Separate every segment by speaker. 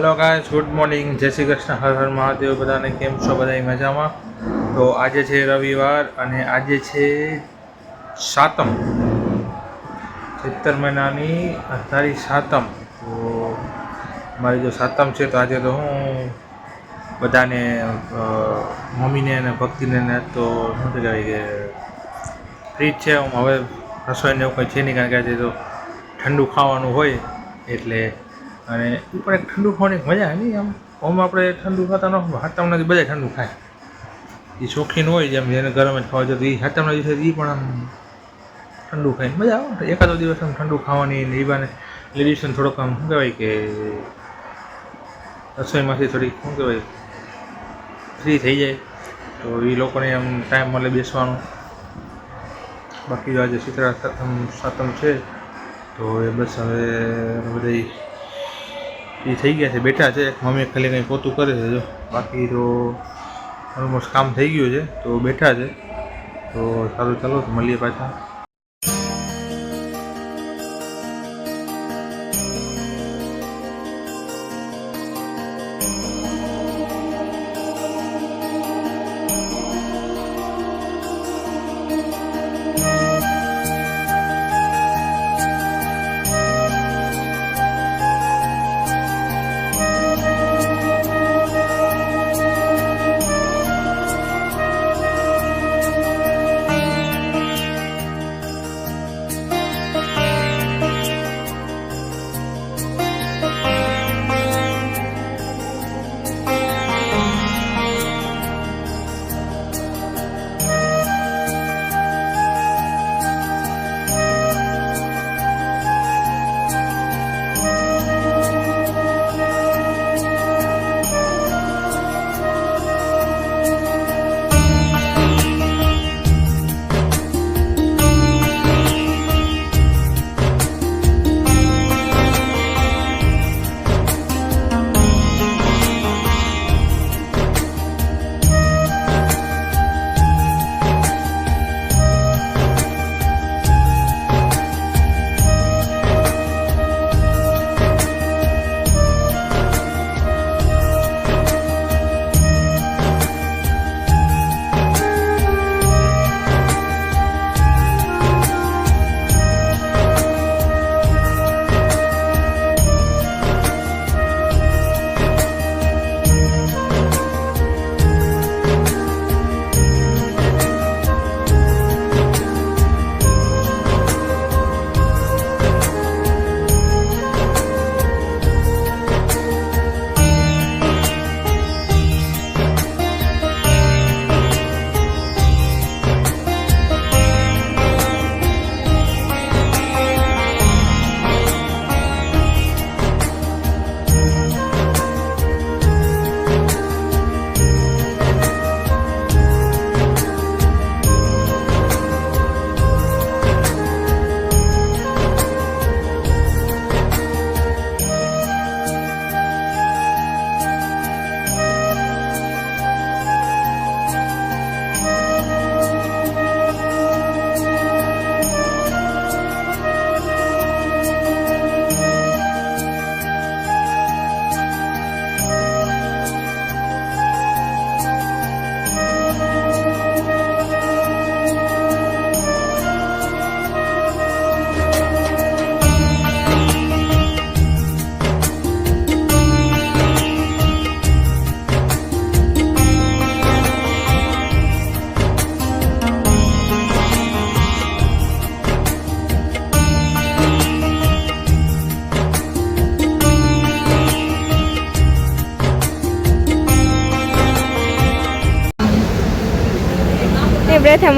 Speaker 1: હાલો ગાય good morning જય શ્રી કૃષ્ણ. હર હર મહાદેવ. બધાને કેમ છો? બધા મજામાં? તો આજે છે રવિવાર અને આજે છે સાતમ. ચિત્તર મહિનાની અઢારી સાતમ. તો મારી જો સાતમ છે, તો આજે તો હું બધાને મમ્મીને અને ભક્તિને તો શું કહેવાય કે ફ્રી છે. હું હવે રસોઈને એવું કંઈ છે નહીં, કારણ કે આજે તો ઠંડુ ખાવાનું હોય એટલે અને એ પણ એક ઠંડુ ખાવાની મજા આવે નહીં આમ. આમ આપણે ઠંડુ ખાતા ન હોય બધા ઠંડુ ખાય. એ શોખીન હોય જેમ જેને ગરમ જ ખાવા જતો એ હાથમના દિવસે એ પણ આમ ઠંડુ ખાઈને મજા આવે એકાદો દિવસ આમ ઠંડુ ખાવાની ને એ બાને લેડીઝને થોડોક આમ શું કહેવાય કે રસોઈમાંથી થોડીક, શું કહેવાય ફ્રી થઈ જાય. તો એ લોકોને આમ ટાઈમ મળે બેસવાનો. બાકી આજે સાતમ સાતમ છે. તો એ બસ હવે બધા એ થઈ ગયા છે, બેઠા છે. મમ્મી ખાલી કંઈ પોતું કરે છે, જો. બાકી તો ઓલમોસ્ટ કામ થઈ ગયું છે, તો બેઠા છે. તો સારું, ચાલો મળીએ પાછા.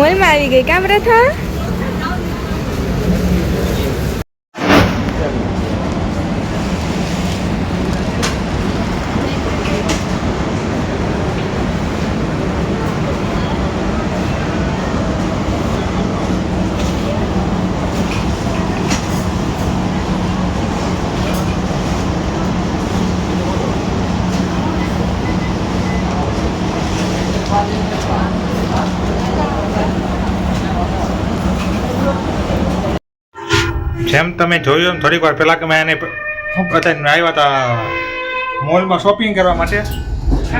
Speaker 2: મોલમાં આવી ગઈ. કામ પ્રથા
Speaker 1: જેમ તમે જોયું એમ થોડીક વાર પહેલાં કે મેં એને બતાવીને આવ્યા હતા મોલમાં શોપિંગ કરવા માટે.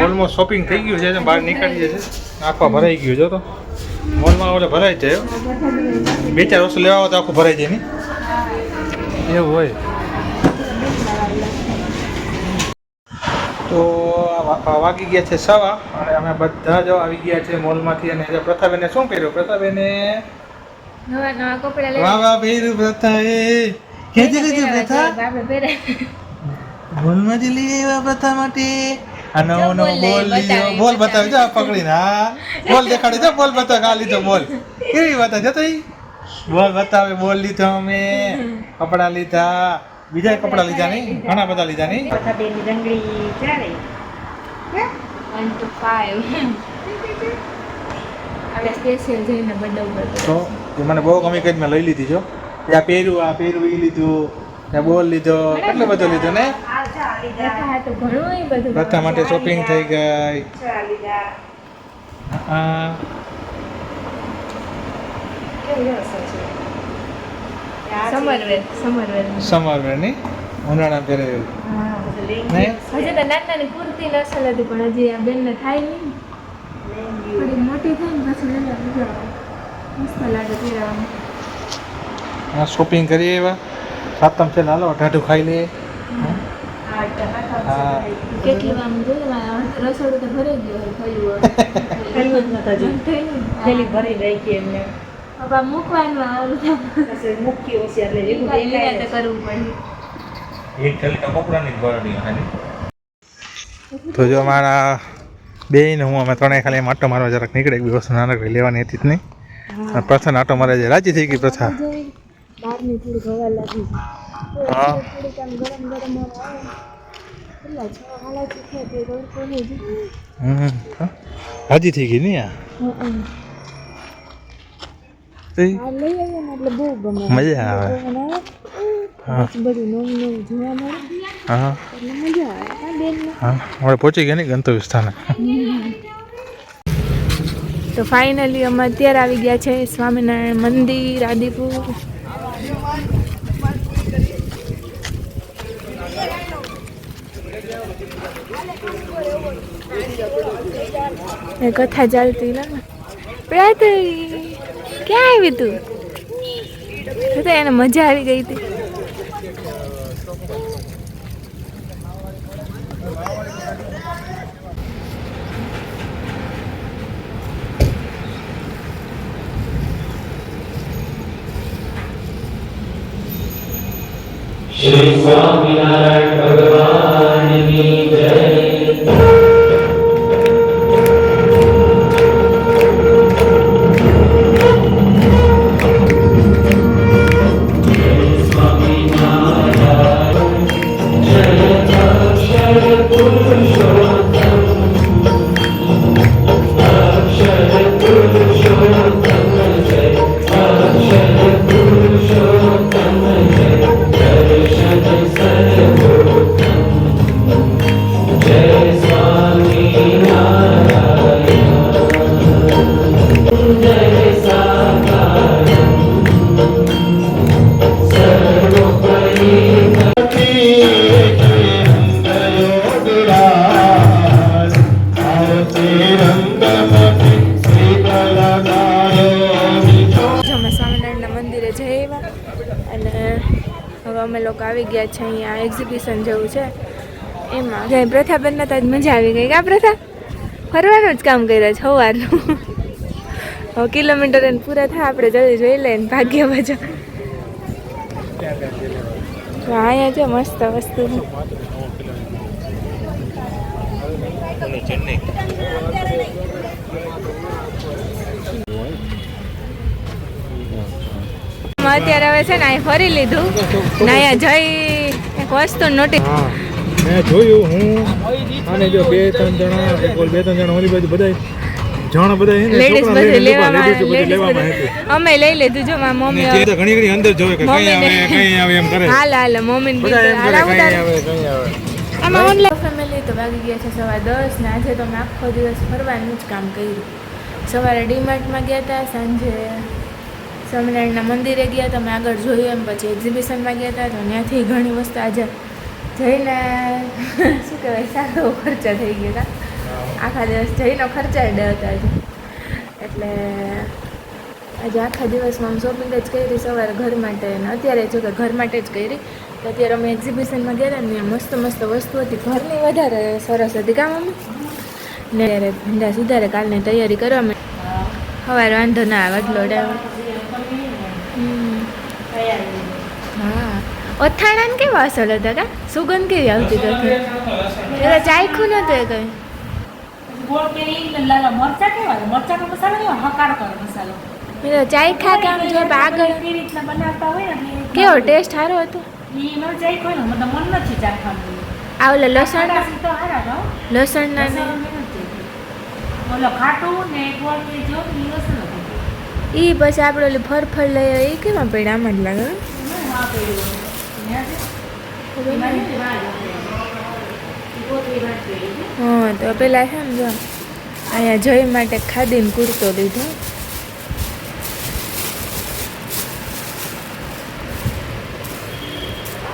Speaker 1: મોલમાં શોપિંગ થઈ ગયું છે બહાર નીકળી છે. આખો ભરાઈ ગયું જો તો. મોલમાં ઓલે ભરાઈ જાય બે ચાર વસ્તુ લેવા હોય તો આખું ભરાઈ જાય નહીં એવું હોય. તો વાગી ગયા છે સવા. અને અમે બધા જ આવી ગયા છે મોલમાંથી અને એને શું પહેર્યું પ્રથાબેને
Speaker 2: નવા નવા કપડા
Speaker 1: વાહ વાહ પહેર્યું પ્રથાએ ક્યાંથી લીધું પ્રથા
Speaker 2: આપણે પહેરે
Speaker 1: લઈ આવ્યા પ્રથા માટે. આ નવો નવો
Speaker 2: બોલ
Speaker 1: લીધો. બોલ બતાવી. જો આ પકડીને હા. બોલ દેખાડે જો બોલ બતાવ આ લીધો બોલ. કેવી બતાવ જતો તઈ? બોલ બતાવે બોલ લીધો અમે. કપડા લીધા. બીજા કપડા લીધા નહીં? ઘણા બધા લીધા નહીં?
Speaker 3: બેની રંગડી ચાલે.
Speaker 2: વન ટુ ફાઈવ આપણે સ્પેશિયલ જઈને બર્થડે ઉપર
Speaker 1: તો? એ મને બહુ ગમી કરીને મેં લઈ લીધી છો ત્યાં પહેર્યું આ પહેર્યું એ લીધું ત્યાં બોલ લીધો કેટલો બધો લીધો ને?
Speaker 2: બધું
Speaker 1: માટે શોપિંગ થઈ ગઈ. હા
Speaker 2: summer wear summer wear
Speaker 1: summer વેરની? ઉનાળા પહેરે એવું
Speaker 2: હજી તો નાની નાની કુર્તી નસલ હતી પણ હજી આ બેનને થાય નહીં. મોટી થાય ને પછી
Speaker 1: હા શોપિંગ કરીએ એવા. સાતમ છે લાલો અઢાઢું ખાઈ લઈએ. હા
Speaker 2: કેટલું રસોડું તો ભરાઈ ગયું
Speaker 3: થયું ભરી રાખી એમને.
Speaker 2: હવે મૂકવાનું આવું
Speaker 3: મૂકી હશે એટલે એવું
Speaker 2: નિરાતે
Speaker 3: દેખાય જ.
Speaker 2: કરવું પડે.
Speaker 1: એક થેલી તો કપડાની ભરણી ખાલી. તો જો મારા બેન હું અમે ત્રણેય ખાલી માટો મારવા જરાક નીકળે એક દિવસ વસ્તુ નાનકડી લેવાની હતી જ નહીં. પ્રથા આટો મારે છે રાજી થઈ ગઈ પ્રથા.
Speaker 2: બહારની થોડી હવા લાગી.
Speaker 1: હા.
Speaker 2: થોડી કામ ગરમ ગરમ હવા
Speaker 1: રાજી થઈ ગઈ નહીં આ મજા આવે. હા. પહોંચી ગયા ને ગંતવ્ય સ્થાને.
Speaker 2: તો ફાઇનલી અમે અત્યારે આવી ગયા છે સ્વામિનારાયણ મંદિર, આદિપુર. કથા ચાલતી પ્રાતરી ક્યાં આવી તું તો એને મજા આવી ગઈ હતી. જય પ્રથાબેનને તો આજ મજા આવી ગઈ. કા પ્રથા? ફરવાનું જ કામ કર્યા છે સવારનું. હવે કિલોમીટર એને પૂરા થાય, આપણે જલ્દી જોઈ લઈએ ને ભાગ્ય બજા અહીંયા જો મસ્ત વસ્તુ અત્યારે હવે છે ને અહીં ફરી લીધું. ને અહીંયા જઈ એક વસ્તુ નોટિસ
Speaker 1: મેં જોયું હું. અને જો બે ત્રણ જણા બે ત્રણ જણા ઓલી બાજુ બધા જણ બધા
Speaker 2: લેડીઝ બધે લેવામાં અમે લઈ લીધું જો મારા મમ્મી
Speaker 1: ઘણી ઘણી અંદર જોવે કે કઈ આવે કઈ આવે એમ કરે.
Speaker 2: હાલ હાલ મમ્મી
Speaker 1: બધા એમ
Speaker 2: હાલ
Speaker 1: આવે કઈ આવે
Speaker 2: આમાં ઓનલાઈન ફેમિલી તો વાગી ગયા છે સવા દસ ને આજે તો અમે આખો દિવસ ફરવાનું જ કામ કર્યું. સવારે ડીમાર્ટમાં ગયા હતા સાંજે સ્વામિનારાયણના મંદિરે ગયા હતા અમે આગળ જોયું એમ પછી એક્ઝિબિશનમાં ગયા હતા તો ત્યાંથી ઘણી વસ્તુ આજે જઈને શું કહેવાય સારો ખર્ચા થઈ ગયા હતા આખા દિવસ જઈનો ખર્ચા ડ હતા આજે એટલે આજે આખા દિવસમાં શોપિંગ જ કરી સવારે ઘર માટે અને અત્યારે જો કે ઘર માટે જ કરી. તો અત્યારે અમે એક્ઝિબિશનમાં ગયા ને મસ્ત મસ્ત વસ્તુ હતી. ઘરની વધારે સરસ હતી કામ અમે ને ભીંડા સુધારે કાલની તૈયારી કરવા મેં સવારે વાંધો ના આવે એટલો ડાવ હા કેવો અસર હતા સુગંધ કેવી આવતી હતી એટલે ચાખ્યું નતું એ કઈ.
Speaker 3: ગોળ કેરી લાલા કેવા મરચાનો
Speaker 2: આગળ.
Speaker 3: કેવી
Speaker 2: ટેસ્ટ સારો હતો?
Speaker 3: ઈ ને મને
Speaker 2: લસણ
Speaker 3: તો હારા
Speaker 2: પછી આપણે ઓલી ફરફર લઈએ એ કેમાં પડ્યા જ લાગે.
Speaker 3: હા,
Speaker 2: તો પેલા છે ને જો, અહીંયા જય માટે ખાદીને કુર્તો લીધો.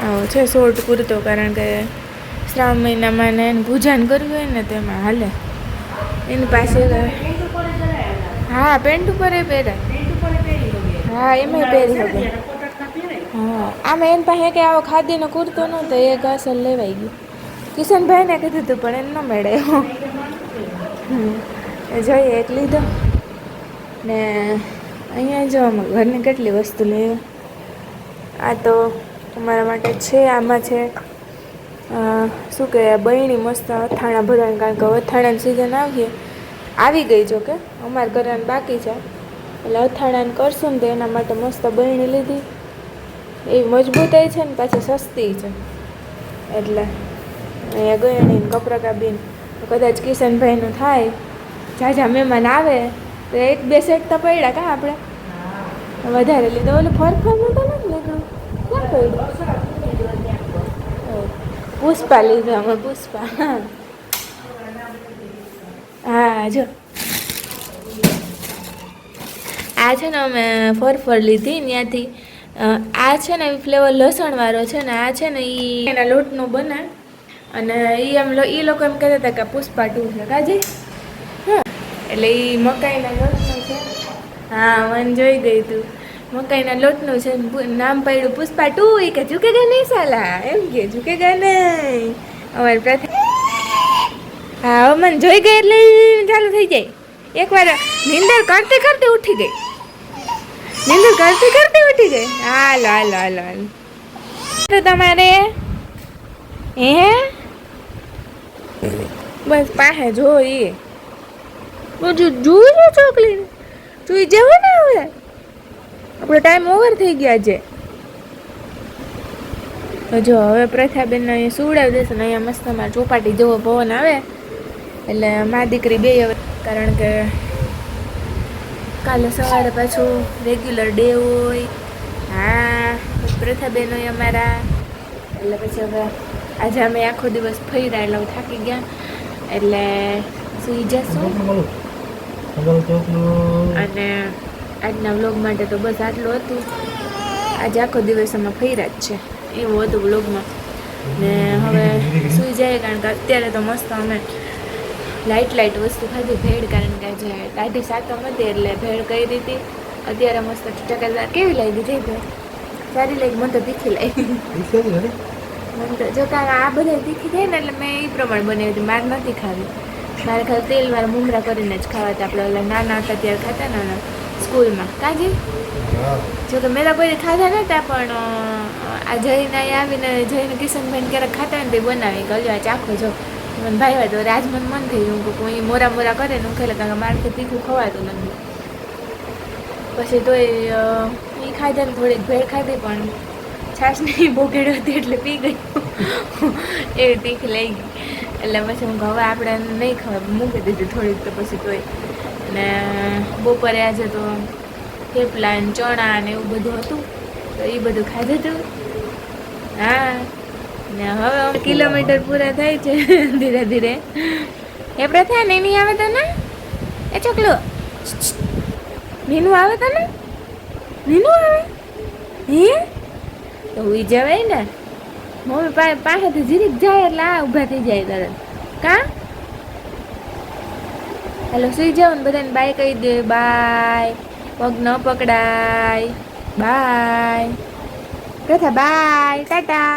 Speaker 2: આવો છે શોર્ટ કુર્તો, કારણ કે શ્રાવણ મહિનામાં એને પૂજાન કરવું હોય ને તેમાં હાલે. એની પાસે હા, પેન્ટ ઉપર એ પહેરાય. હા એમાં પહેરી શકે. હા આમાં એમ પાસે કે આવો ખાદીનો કુર્તો નહોતો એક અસલ લેવાઈ ગયું. કિશનભાઈને કીધું હતું પણ એને ન મેળે હમ. એ જોઈએ એક લીધો. ને અહીંયા જો ઘરની કેટલી વસ્તુ લઈએ આ તો તમારા માટે છે, આમાં છે શું કહે બહેણી મસ્ત અથાણા ભરવાની કારણ કે અથાણાની સિઝન આવીએ આવી ગઈ જો કે, અમારે કરવાનું બાકી છે. એટલે અથાણાને કરશું ને તો એના માટે મસ્ત બહેણી લીધી. એ મજબૂતાઈ છે ને પાછી સસ્તી છે. એટલે અહીંયા ગયણી ને કપરાકાબીન કદાચ કિશનભાઈનું થાય ઝાઝા મહેમાન આવે તો એક બે સેટ તો પડ્યા કાં આપણે વધારે લીધો. ઓલું ફરફરનું તો નથી નીકળ્યું. ક્યાં પડ્યું પુષ્પા લીધું અમે પુષ્પા. હા હા જો. આ છે ને અમે ફરફર લીધી ત્યાંથી આ છે ને ફ્લેવર લસણવાળો છે ને આ છે ને એ એના લોટનું બને અને એ એમ ઈ લોકો એમ કહેતા હતા કે પુષ્પા ટુ છે. કાજી? હા. એટલે એ મકાઈના લોટનું છે. હા, મને જોઈ ગઈ તું. મકાઈના લોટનું છે નામ પડ્યું પુષ્પા ટુ. એ કે ઝુકેગા નહીં સાલા. એમ કે, ઝુકેગા નહીં. અમારી પ્રથા હા મને જોઈ ગઈ એટલે ચાલુ થઈ જાય. એકવાર નિંદર કરતી કરતી ઉઠી ગઈ. નિંદર કરતી કરતી ઉઠી ગઈ. હાલો હાલો હાલો, હાલ. તો તમારે હે? બસ પાસે જોઈ. બધું જોયું ચોકલી જોઈ જવો ને હવે. આપણો ટાઈમ ઓવર થઈ ગયા છે જો, હવે પ્રથાબેનને અહીંયા સુવડાવી દેશે ને અહીંયા મસ્ત અમારે ચોપાટી જેવો પવન આવે. એટલે મા દીકરી બે કારણ કે કાલે સવારે પાછું રેગ્યુલર ડે હોય. હા પ્રથાબેન હોય અમારા. એટલે પછી હવે આજે અમે આખો દિવસ ફર્યા એટલે થાકી ગયા. એટલે સુઈ જશું. અને આજના વ્લોગ માટે તો બસ આટલું હતું. આજે આખો દિવસ અમે ફર્યા જ છે. એવું હતું વ્લોગમાં ને હવે સુઈ જાય કારણ કે અત્યારે તો મસ્ત અમે લાઇટ લાઇટ વસ્તુ ખાધી ભેળ કારણ કે જે દાઢી સાતમ હતી એટલે ભેળ કરી દીધી. અત્યારે મસ્ત ટકાદાર કેવી લાગી જઈ ભેળ? સારી લાગી મને તો તીખી લાગી. મને તો જો કારણ આ બધા તીખી થાય ને એટલે મેં એ પ્રમાણે બનાવી હતી માર નથી ખાવી. મારે ખાલી તેલ મારા મુમરા કરીને જ ખાવા હતા આપણે ઓલા નાના હતા ત્યારે ખાતા ને સ્કૂલમાં. કાજી? જોકે મેં તો કોઈ ખાધા નહોતા પણ આ જઈને અહીં આવીને જઈને કિશનભાઈને ક્યારેક ખાતા ને તે બનાવી. ગયો આ ચાખો જો. મને ભાઈ હોય તો રાજ મન મન થઈ ગયું કે હું મોરા મોરા કરે ને હું ખેલે કારણ કે મારાથી તીખું ખવાતું નથી. પછી તોય એ ખાધા ને થોડીક ભેળ ખાધી પણ છાશ નહીં બોકેડ હતી એટલે પી ગઈ એ તીખ લઈ ગઈ. એટલે પછી હું હવે આપણે નહીં ખવાય મૂકી દીધી થોડીક તો પછી તોય. અને બપોરે આજે તો થેપલા ને ચણા ને એવું બધું હતું. તો એ બધું ખાધું હતું હા. ને હવે કિલોમીટર પૂરા થાય છે ધીરે ધીરે. એ પ્રથા ને નહીં આવે તને એ ચોકલો. નીનું આવે તને નીનું આવે? હે? તો ઉઈ જવાય ને. મમ્મી પાસેથી જીરીક જાય એટલે આ ઊભા થઈ જાય તરત. કા? હેલો, સુઈ જાઓ ને બધાને બાય કહી દે. બાય. પગ ન પકડાય. બાય. પ્રથા, બાય. ટાટા.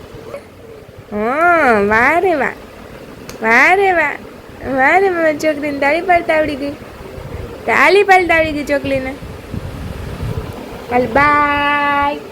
Speaker 2: હા વાહ રે વાહ વાહ રે વાહ વાહ રે વાહ છોકરીને તાળી પાડતા આવડી ગઈ તાળી પાડતા આવડી ગઈ છોકરીને હાલ બાય